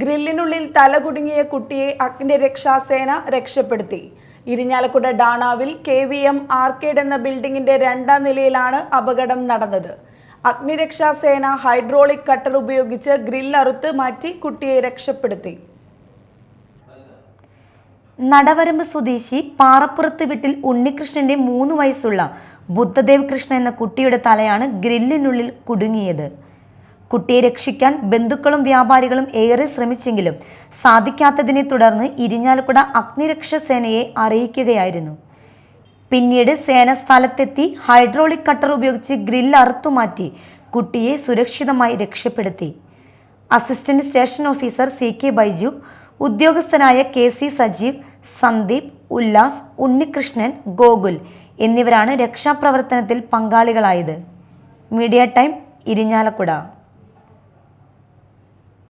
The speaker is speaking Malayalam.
ഗ്രില്ലിനുള്ളിൽ തലകുടുങ്ങിയ കുട്ടിയെ അഗ്നിരക്ഷാസേന രക്ഷപ്പെടുത്തി. ഇരിഞ്ഞാലക്കുട ഡാണാവിൽ കെ വി എം ആർക്കേഡ് എന്ന ബിൽഡിംഗിന്റെ രണ്ടാം നിലയിലാണ് അപകടം നടന്നത്. അഗ്നിരക്ഷാസേന ഹൈഡ്രോളിക് കട്ടർ ഉപയോഗിച്ച് ഗ്രില്ലറുത്ത് മാറ്റി കുട്ടിയെ രക്ഷപ്പെടുത്തി. നടവരമ്പ് സ്വദേശി പാറപ്പുറത്ത് വീട്ടിൽ ഉണ്ണികൃഷ്ണന്റെ മൂന്ന് വയസ്സുള്ള ബുദ്ധദേവ് കൃഷ്ണ എന്ന കുട്ടിയുടെ തലയാണ് ഗ്രില്ലിനുള്ളിൽ കുടുങ്ങിയത്. കുട്ടിയെ രക്ഷിക്കാൻ ബന്ധുക്കളും വ്യാപാരികളും ഏറെ ശ്രമിച്ചെങ്കിലും സാധിക്കാത്തതിനെ തുടർന്ന് ഇരിഞ്ഞാലക്കുട അഗ്നിരക്ഷാ സേനയെ അറിയിക്കുകയായിരുന്നു. പിന്നീട് സേന സ്ഥലത്തെത്തി ഹൈഡ്രോളിക് കട്ടർ ഉപയോഗിച്ച് ഗ്രില്ല് അറുത്തുമാറ്റി കുട്ടിയെ സുരക്ഷിതമായി രക്ഷപ്പെടുത്തി. Assistant station officer C K Baiju ഉദ്യോഗസ്ഥനായ കെ സി സജീവ് സന്ദീപ് ഉല്ലാസ് ഉണ്ണികൃഷ്ണൻ ഗോകുൽ എന്നിവരാണ് രക്ഷാപ്രവർത്തനത്തിൽ പങ്കാളികളായത്. Media Time Irinjalakuda.